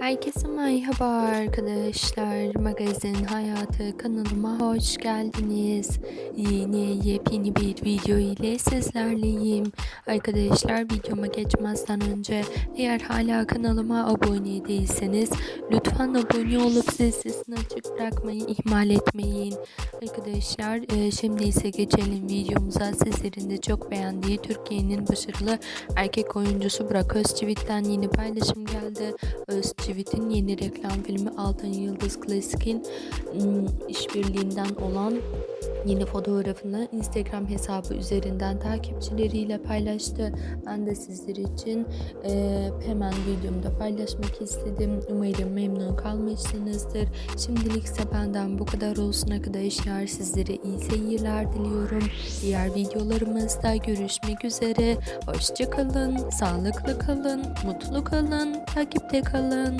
Herkese merhaba arkadaşlar. Magazin Hayatı kanalıma hoş geldiniz. Yeni yepyeni bir video ile sizlerleyim. Arkadaşlar videoma geçmezden önce eğer hala kanalıma abone değilseniz lütfen abone olup zil sesini açık bırakmayı ihmal etmeyin. Arkadaşlar e, şimdi ise geçelim videomuza. Sizlerin de çok beğendiği Türkiye'nin başarılı erkek oyuncusu Burak Özçivit'ten yeni paylaşım geldi. Özçivit'in yeni reklam filmi Altın Yıldız Klasik'in ım, işbirliğinden olan yeni fotoğrafını Instagram hesabı üzerinden takipçileriyle paylaştı. Ben de sizler için eee, hemen videomda paylaşmak istedim. Umarım memnun kalmışsınızdır. Şimdilik ise benden bu kadar olsun arkadaşlar. Sizlere iyi seyirler diliyorum. Diğer videolarımızda görüşmek üzere. Hoşçakalın, sağlıklı kalın, mutlu kalın, takipte kalın.